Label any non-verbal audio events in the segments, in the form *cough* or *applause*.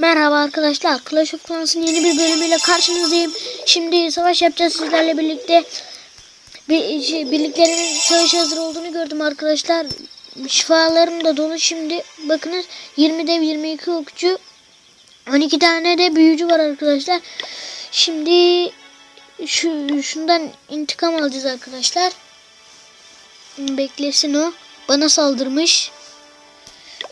Merhaba arkadaşlar. Clash of Clans'ın yeni bir bölümüyle karşınızdayım. Şimdi savaş yapacağız sizlerle birlikte. Bir, şey, birliklerimin savaş hazır olduğunu gördüm arkadaşlar. Şifalarım da dolu şimdi. Bakınız 20 dev 22 okçu. 12 tane de büyücü var arkadaşlar. Şimdi şu şundan intikam alacağız arkadaşlar. Beklesin o. Bana saldırmış.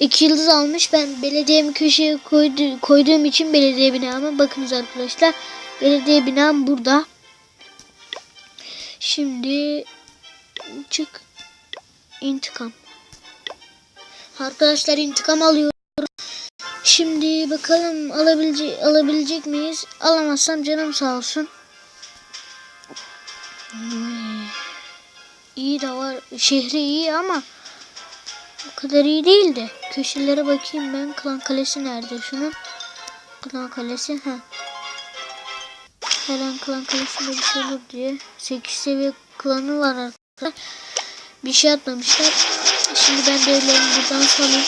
İki yıldız almış. Ben belediyemi köşeye koydu, koyduğum için belediye binama. Bakınız arkadaşlar. Belediye binam burada. Şimdi çık. intikam. Arkadaşlar intikam alıyorum. Şimdi bakalım alabilecek, alabilecek miyiz? Alamazsam canım sağ olsun. İyi de var. Şehri iyi ama o kadar iyi değil de. Köşelere bakayım ben. Klan Kalesi nerede şunun? Klan Kalesi. ha. Her an Klan Kalesi'nde bir şey olur diye. 8 seviye klanı var arkadaşlar. Bir şey atmamışlar. Şimdi ben de evlerimi buradan salayım.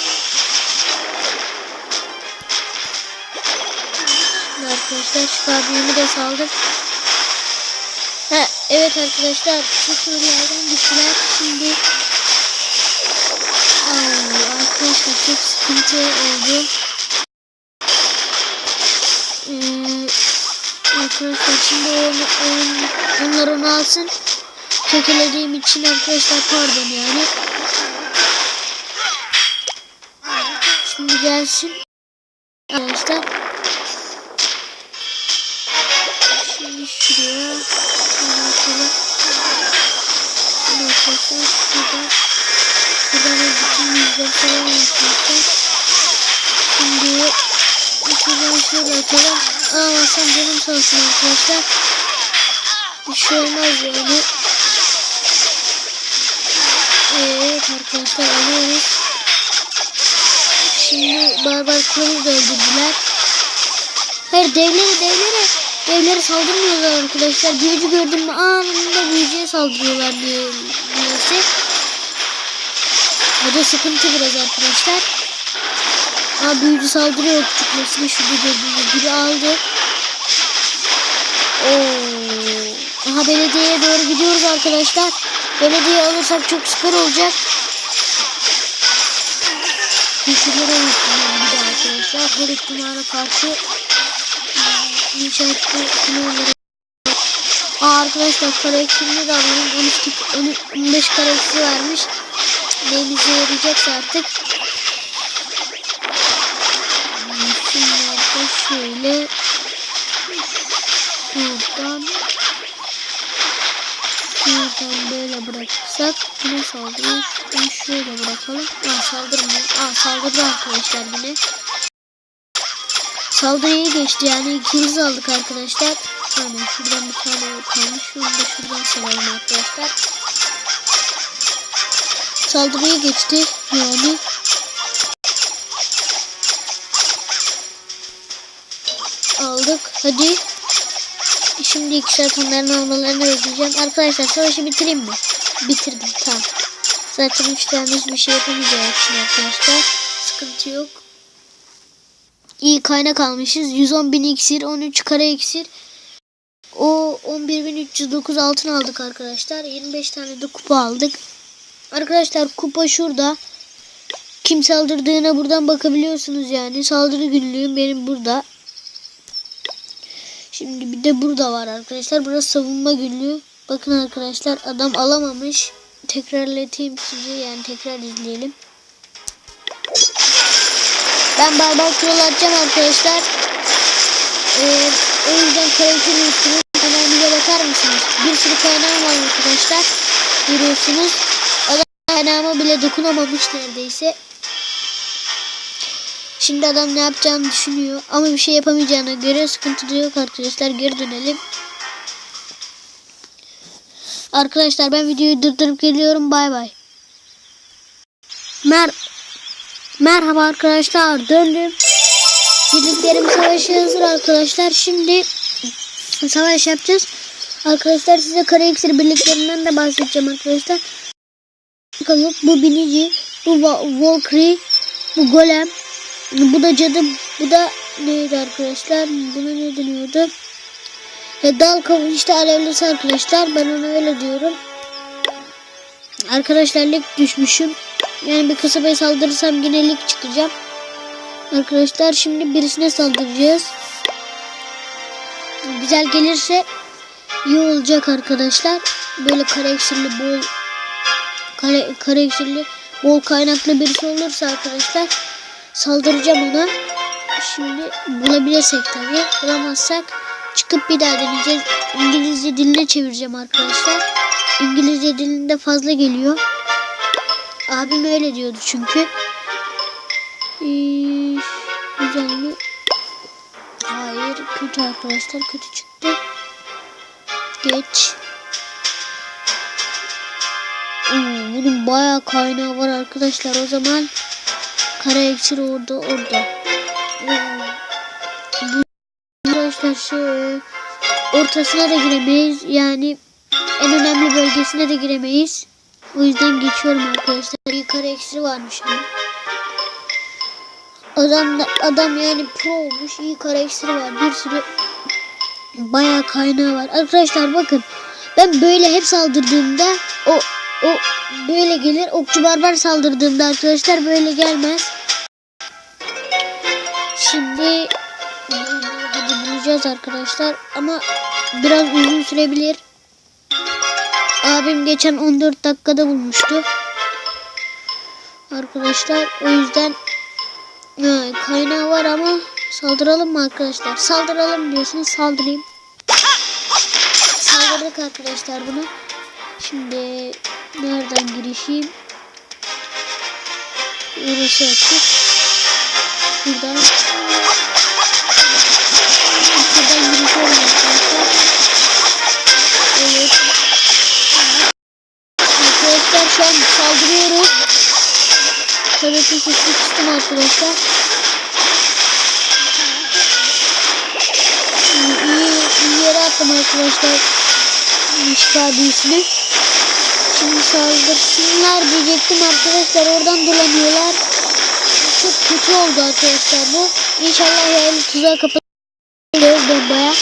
Arkadaşlar şifa büyümü de saldım. Ha, evet arkadaşlar çok bir yerden gittiler. Şimdi arkadaşlar çok sıkıntı oldu. Ee, arkadaşlar şimdi onu, on, onlar alsın. Kekelediğim için arkadaşlar pardon yani. Şimdi gelsin. Arkadaşlar. Şimdi şuraya. Şöyle atalım. Şimdi arkadaşlar şurada. Şuradan da bütün falan yapacaklar. Şimdi şuradan şöyle atalım. Alamazsam canım sağ olsun arkadaşlar. Bir şey olmaz yani. Evet arkadaşlar alıyoruz. Şimdi barbar kralı da. Hayır devleri devleri. Devleri saldırmıyorlar arkadaşlar. Büyücü gördüm mü anında büyücüye saldırıyorlar diye. Neyse. Bu da sıkıntı biraz arkadaşlar. Ha büyücü saldırıyor küçükmesine şurada gördüğünüz gibi aldı. Oo. Aha belediyeye doğru gidiyoruz arkadaşlar. Belediye alırsak çok süper olacak. Köşelere unutmayalım bir de arkadaşlar. Her ihtimale karşı ıı, inşaatlı kuleleri Aa arkadaşlar kare ekimli de alalım. 12, 15 kare eksi vermiş. Neyimize yarayacaksa artık. Şimdi da şöyle şuradan şuradan böyle bırakırsak yine saldırıyor. Şuradan şöyle bırakalım. Aa saldırmıyor. Aa saldırdı arkadaşlar yine. Saldırıyı geçti yani ikimiz aldık arkadaşlar. Aynen şuradan bir tane kalmış. Şunu da şuradan salalım arkadaşlar. Saldırıya geçti yani. Aldık. Hadi. Şimdi iki saat onların almalarını bekleyeceğim. Arkadaşlar savaşı bitireyim mi? Bitirdim tamam. Zaten üç tane hiçbir şey yapamayacağım için arkadaşlar. Sıkıntı yok. İyi kaynak almışız. 110 bin iksir, 13 kare iksir. O 11.309 altın aldık arkadaşlar. 25 tane de kupa aldık. Arkadaşlar kupa şurada. Kim saldırdığına buradan bakabiliyorsunuz yani. Saldırı günlüğüm benim burada. Şimdi bir de burada var arkadaşlar. Burası savunma günlüğü. Bakın arkadaşlar adam alamamış. Tekrarlatayım size yani tekrar izleyelim. Ben barbar kral atacağım arkadaşlar. Ee, o yüzden karakteri unuttunuz. Kaynağımıza bakar mısınız? Bir sürü kaynağım var arkadaşlar. Görüyorsunuz. Adam kaynağıma bile dokunamamış neredeyse. Şimdi adam ne yapacağını düşünüyor. Ama bir şey yapamayacağına göre sıkıntı da yok arkadaşlar. Geri dönelim. Arkadaşlar ben videoyu durdurup geliyorum. Bay bay. Mer Merhaba arkadaşlar. Döndüm. Birliklerim savaşı hazır arkadaşlar. Şimdi savaş yapacağız. Arkadaşlar size iksir birliklerinden de bahsedeceğim arkadaşlar. Bakalım bu binici, bu Valkyrie, bu golem, bu da cadı, bu da neydi arkadaşlar? Buna ne deniyordu? Ya dal kavuğu işte alevlisi arkadaşlar. Ben ona öyle diyorum. Arkadaşlar lig düşmüşüm. Yani bir kasabaya saldırırsam yine lig çıkacağım. Arkadaşlar şimdi birisine saldıracağız. Güzel gelirse iyi olacak arkadaşlar. Böyle eksirli bol kare, kare eksirli bol kaynaklı birisi olursa arkadaşlar saldıracağım ona. Şimdi bulabilirsek tabii. Bulamazsak çıkıp bir daha deneyeceğiz. İngilizce diline çevireceğim arkadaşlar. İngilizce dilinde fazla geliyor. Abim öyle diyordu çünkü. Ee, güzel mi? Hayır kötü arkadaşlar kötü çıktı. Geç. Bunun bayağı kaynağı var arkadaşlar. O zaman kara eksir orada orada. Bu arkadaşlar şu ortasına da giremeyiz. Yani en önemli bölgesine de giremeyiz. O yüzden geçiyorum arkadaşlar. İyi kara eksiri varmış ama. Adam, da- adam yani pro olmuş. iyi kara eksiri var. Bir sürü bayağı kaynağı var. Arkadaşlar bakın. Ben böyle hep saldırdığımda o o böyle gelir. Okçu barbar saldırdığımda arkadaşlar böyle gelmez. Şimdi hadi bulacağız arkadaşlar ama biraz uzun sürebilir. Abim geçen 14 dakikada bulmuştu. Arkadaşlar o yüzden ha, kaynağı var ama saldıralım mı arkadaşlar? Saldıralım diyorsunuz saldırayım. Saldırdık arkadaşlar bunu. Şimdi nereden girişeyim? Orası açık. Şuradan. Şuradan girişiyorum arkadaşlar. Evet. Arkadaşlar şu an saldırıyoruz. Tabii ki kıstım arkadaşlar. İyi, iyi, yere attım arkadaşlar. Şifa büyüsünü. Şimdi saldırsınlar diyecektim arkadaşlar. Oradan dolanıyorlar. Çok kötü oldu arkadaşlar bu. İnşallah yani tuzağa kapatılır bombaya.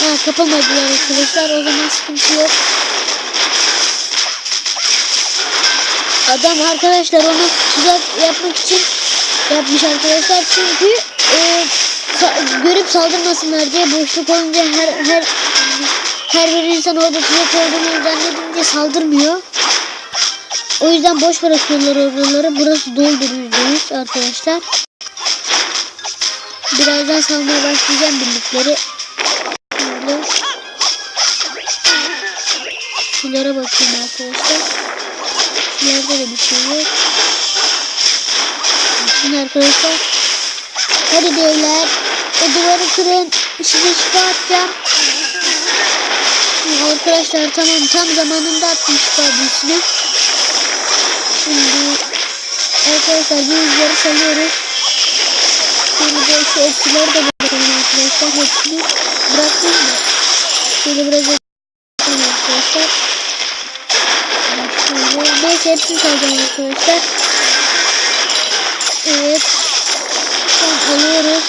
Ha kapamadılar arkadaşlar. O zaman sıkıntı yok. Adam arkadaşlar onu tuzak yapmak için yapmış arkadaşlar. Çünkü e, sa- görüp saldırmasınlar diye boşluk olunca her her her bir insan orada tuzak olduğunu zannedince saldırmıyor. O yüzden boş bırakıyorlar oraları. Burası doldur yüzdeyiz arkadaşlar. Birazdan salmaya başlayacağım birlikleri. Şöyle. Şunlara bakayım arkadaşlar. Şunlarda da bir şey yok. Şimdi arkadaşlar. Hadi devler. O duvarı kırın. Size şifa atacağım. Arkadaşlar tamam tam zamanında şifa büyüsünü. Şimdi arkadaşlar bu yüzleri salıyoruz. Şimdi de şu okçuları da bırakalım arkadaşlar. Hepsini bıraktım mı? Şöyle biraz arkadaşlar. Şöyle. Neyse hepsini salacağım arkadaşlar. Evet. An alıyoruz.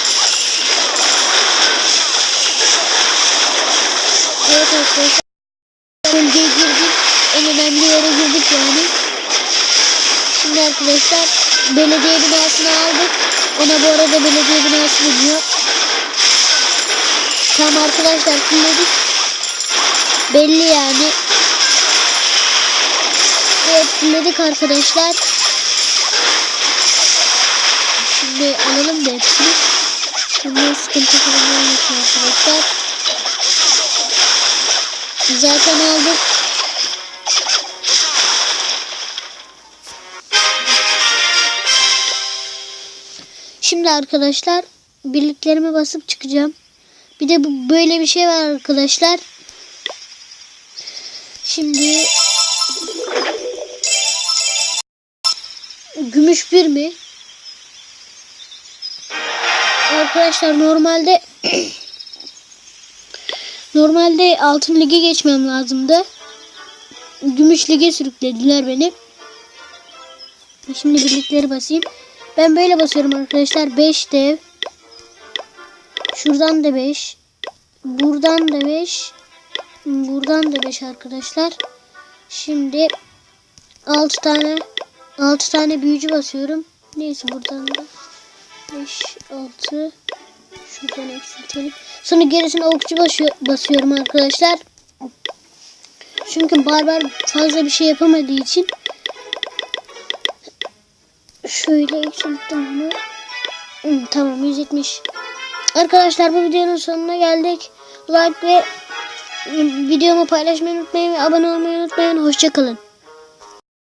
Evet arkadaşlar. Bölgeye girdik. En önemli yere girdik yani. Şimdi arkadaşlar belediye binasını aldık. Ona bu arada belediye binası deniyor. Tamam arkadaşlar fulledik. Belli yani. Evet fulledik arkadaşlar. Şimdi alalım da hepsini. Şimdi sıkıntı falan arkadaşlar. Zaten aldık. Şimdi arkadaşlar birliklerime basıp çıkacağım. Bir de bu böyle bir şey var arkadaşlar. Şimdi gümüş bir mi? Arkadaşlar normalde *clears throat* normalde altın lige geçmem lazımdı. Gümüş lige sürüklediler beni. Şimdi birlikleri basayım. Ben böyle basıyorum arkadaşlar. 5 dev, Şuradan da 5. Buradan da 5. Buradan da 5 arkadaşlar. Şimdi 6 tane 6 tane büyücü basıyorum. Neyse buradan da 5 6 şuradan eksiltelim. Sonra gerisine okçu basıyor, basıyorum arkadaşlar. Çünkü barbar fazla bir şey yapamadığı için şöyle eksilttim bunu. Hı, Tamam 170. Arkadaşlar bu videonun sonuna geldik. Like ve videomu paylaşmayı unutmayın ve abone olmayı unutmayın. Hoşçakalın.